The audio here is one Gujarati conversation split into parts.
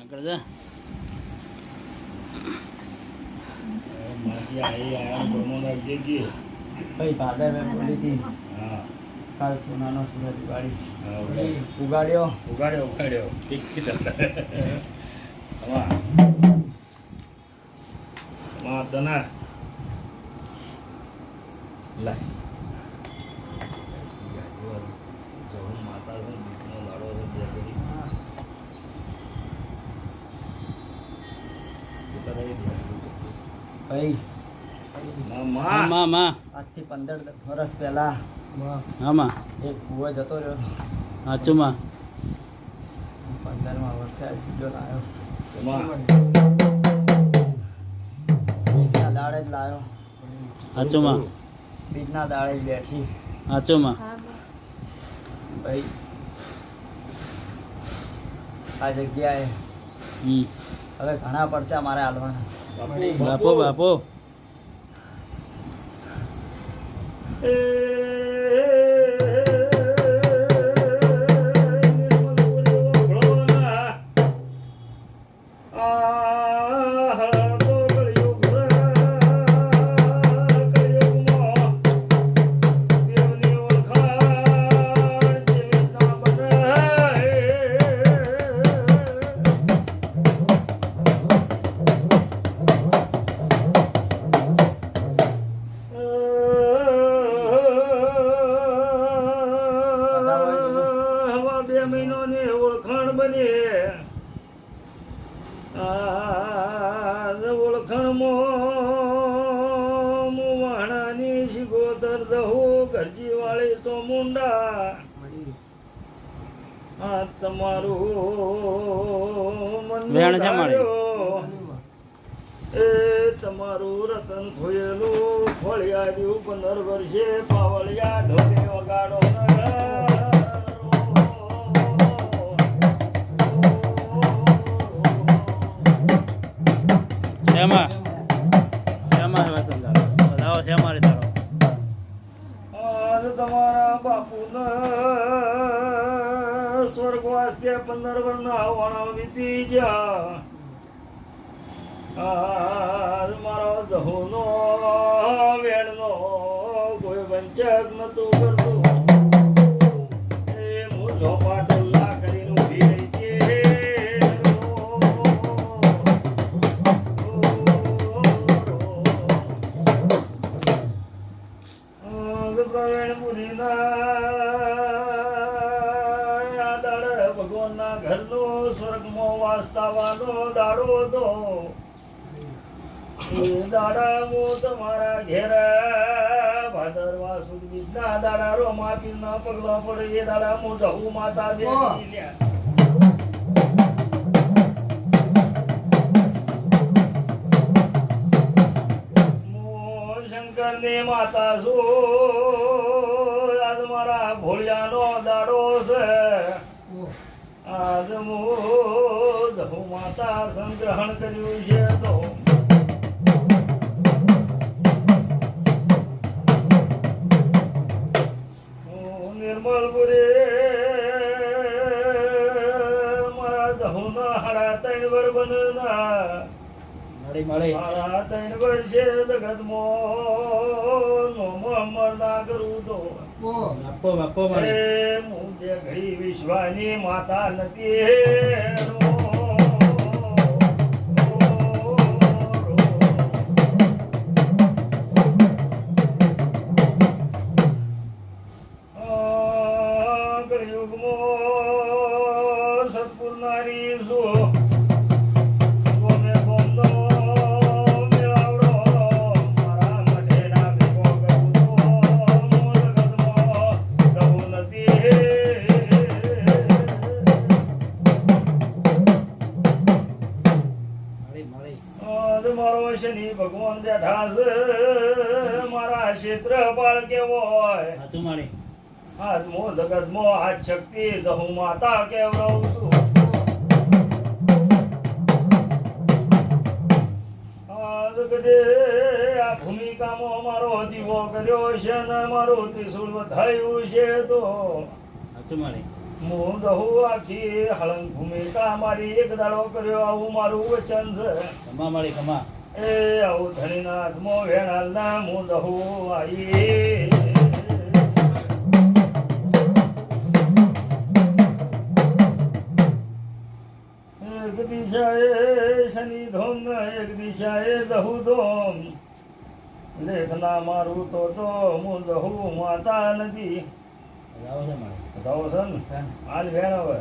આગળ જા ભાઈ ભાદર મેં બોલી હતી કાલ સોનાનો સુરત ઉગાડી ઉગાડ્યો. ઉગાડ્યો ઉગાડ્યો ઠીક કીધું. હવા. માં તના. લાય. જવું માતા છે, દીકરો લાડો છે, બે ઘડી. જતા રહી ગયા. ભાઈ. આજથી પંદર વર્ષ પહેલા આમાં એક કુવો જતો રહ્યો સાચું માં. પંદરમા વર્ષે બીજો લાવ્યો બીજના દાડે જ લાવ્યો સાચું માં. બીજના દાડે જ બેઠી. સાચું માં. ભાઈ આ જગ્યાએ હવે ઘણા પડચા મારે હાલવાના. બાપુ, બાપો. બાપો. ઓળખાણમાં મુવાણાની શિગોતર દહો ઘરજી વાળી તો મુંડા આ તમારું મન. એ તમારું રતન ખોયેલું ફળિયાદ્યું પંદર વર્ષે પાવળિયા ઢોલે વગાડો શેમાં? શેમાં હવે તને તારો? બધાઓ શેમાં રે તારો? તમારા બાપુના સ્વર્ગવાસ કે પંદર વર્ષના વાણા વીતી ગયા. મારો દહુનો, વેણનો કોઈ વંચક નતું બીજના દાડા રોમા પીરના પગલા પડે એ દાડામાં જહુ માતા બેસી લ્યા શંકરની માતા છું. આજ મારા ભોળિયાનો દાડો છે. આજ મો માતા સંગ્રહણ કર્યું છે તો મળી ત્રણ વર્ષે જગતમાં નોમ અમર ના કરું તો બાપો બાપો મળી હું જે ઘડી વિશ્વાની માતા નથી મારો શનિ ભગવાન છે. મારા ક્ષેત્રપાળ કેવો હોય? આત્મો જગતમો આજ શક્તિ હું માતા કેવડાવું છું. આ ભૂમિકામાં દીવો કર્યો છે ને મારું ત્રિશુલ વધાયું છે તો સાચું મારી. હું દહુ આખી હળંગ ભૂમિકા મારી એક દાડો કર્યો. આવું મારું વચન છે. ખમા મારી ખમા. એ આવું ધણીનાથ મો વેણાલ ના હું દહુ આઈ એક દિશાએ શનિ ધોમ એક એક દિશાએ દહુ ધોમ. લેખના મારું તો તો હું દહુ માતા નથી. વધાવો છે મારે. છે ને? આજ વેણ દો.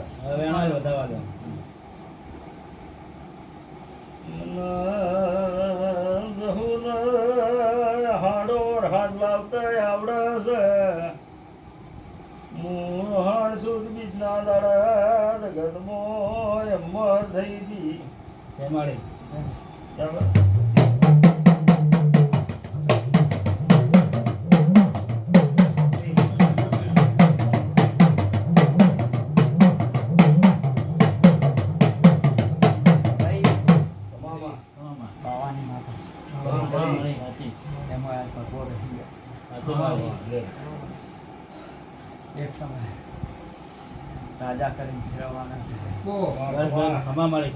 હાડો હાથ લાવતા આવડે છે. સુધ બીજના દાડા જગતમો અમર થઈ હતી. છે ચાલો.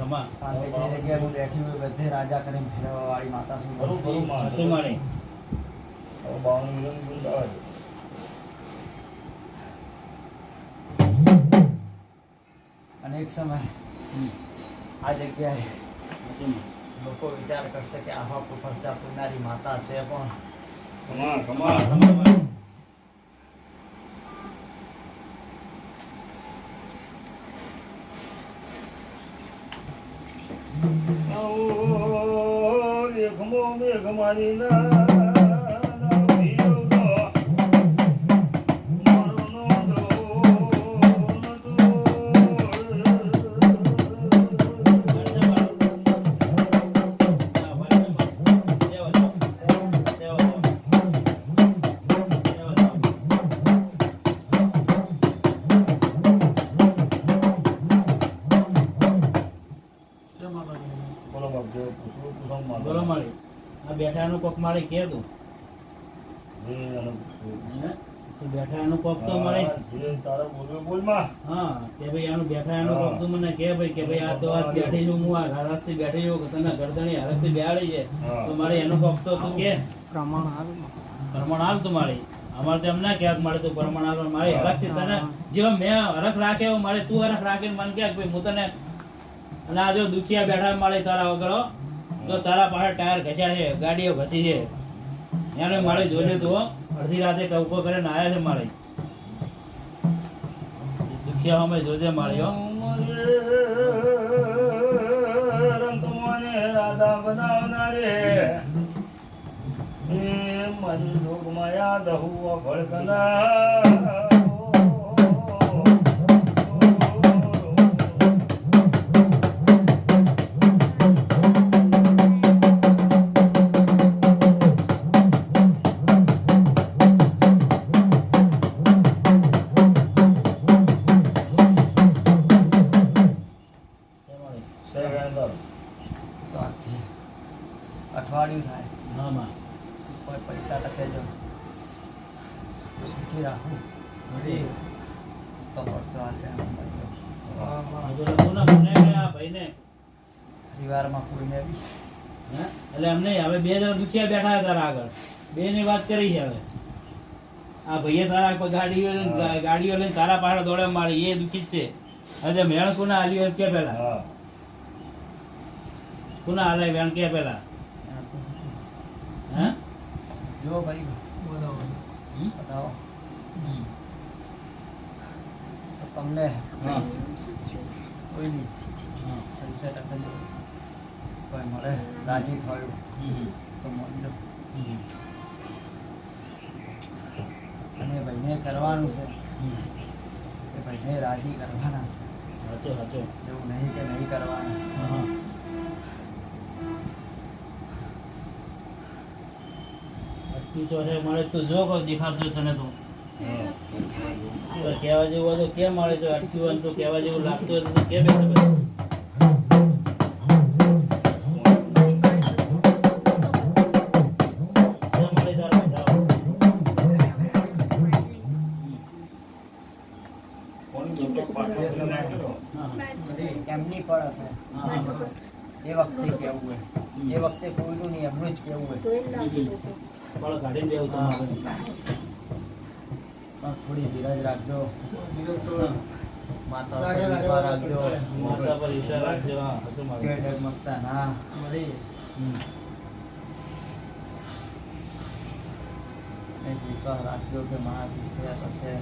ખમા કારણ કે જે જગ્યાએ હું બેઠી હોય બધે રાજા કરીને ફેરવવા વાળી માતા શું ખરું, ખરું, માં. સાચું મારી હવે બાવન મિલિયન ગુંડા અને એક સમય આ જગ્યાએ લોકો વિચાર કરશે કે આવા ખર્ચા પૂરનારી માતા છે પણ કમા કમા ખમા મારી આવો લેખમો મેઘ મારી ના બેઠાનું કોક મારે કે તું. બેઠાનું કોક તો મારે તારે બોલવું બોલમાં. હા કે ભાઈ આનું બેઠાનું કોક તું મને કે ભાઈ કે ભાઈ આ તો આ બેઠેલું હું આ હરખથી બેઠેલું કે તને ગરદણી હરખથી બેહાડી છે. તો મારે એનું કોક તો તું કે પ્રમાણ હાલ. તું મારી. અમારે તો એમ ના કહેવાય કે મારે તું પ્રમાણ હાલ મારી હરખથી તને જેવો મેં હરખ રાખ્યો મારે તું હરખ રાખીને મને કે ભાઈ હું તને અને આ જો દુખિયા બેઠા મારે તારા વગર તો તારા પાસે ટાયર ઘસ્યા છે, ગાડીઓ ઘસી છે. એને મારે જોજે તું. અડધી રાતે કવકો કરીને આવ્યા છે મારે દુખિયા અમે જોજે રંગમાને રાધા બનાવનારે મન મારી યાદ હું ભડકના અઠવાડિયું થાય. હા માં. કોઈ પૈસા તકે જો સુખી રાખું. તો પડતો હાલે પરિવારમાં કોઈને? એટલે હવે બે જણા દુખિયા બેઠા હતા તારા આગળ. બે ની વાત કરી છે હવે. આ ભાઈએ તારા ગાડીઓ ગાડીઓ લઈને તારા પાસે દોડે મારી એ દુખી જ છે. હવે મેળ કોના આલ્યું એમ કે પેલા હા. કોના હાલે વેણ કે પેલા હે? જો ભાઈ. બોલો બતાવો. તમને હા. કોઈ નહીં. હા પૈસા ટકા જો કોઈ મળે રાજી થયું. તો મળી લો અને ભાઈને કરવાનું છે. હમ. કે ભાઈને રાજી કરવાના છે. એવું નહીં કે નહીં કરવાના. તો છે મળે તું જો કહો દેખાડજો તને તો કહેવા જેવું હોય તો કેમ મળે તો અટક્યું હતું કહેવા જેવું લાગતું હતું કેમ એટલે એમની પણ એ વખતે કેવું હોય? એ વખતે કોઈનું નહીં એમનું જ કેવું હોય? ફળ કાઢીને દેવું તમારે. પણ થોડી ધીરજ રાખજો. માતા પર વિશ્વાસ રાખજો માતા પર ઈચ્છા રાખજો હા હતું મારું. કે ડગમગતા ના હમ. એક વિશ્વાસ રાખજો કે મારા વિશ્વાસ થશે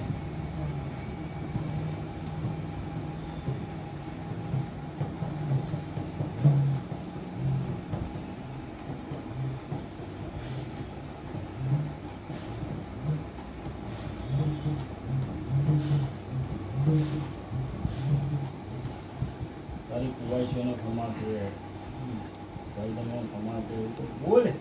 તારી કુવાઈ છે એનો પ્રમાણ છે ભાઈ તમે છે એવું તો બોલે.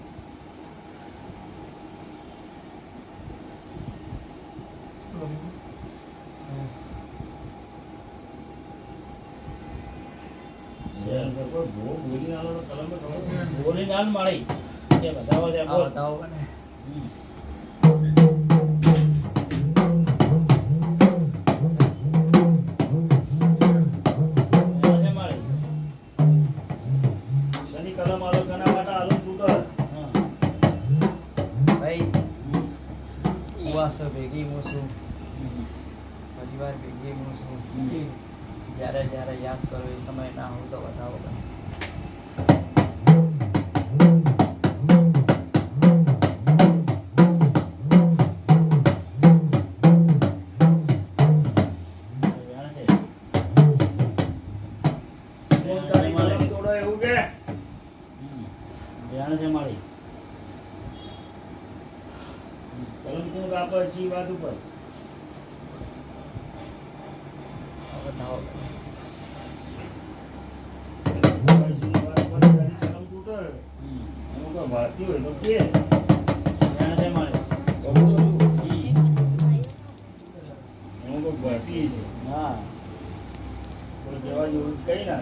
બોલી આલો તો કલમે ખબર કુવાસો ભેગી હું છું હમ. પરિવાર ભેગી હું છું હમ. જ્યારે જ્યારે યાદ કરો, એ સમય ના હું તો બતાવો તમે જાણે છે. કોણ તારી કલમ તોડો એવું કે હમ. જાણે છે મારી કલમ તું કાપે છે ઈ વાત ઉપર આ બતાવો કુવાઈ છે ઈ વાત ઉપર તારી કલમ તૂટે હમ. એનું કોઈ વાંચી હોય તો કે જાણે છે મારી બબુ બબુ. હમ. એનું કોઈ વાંચી છે હા જવા જેવું કઈ ના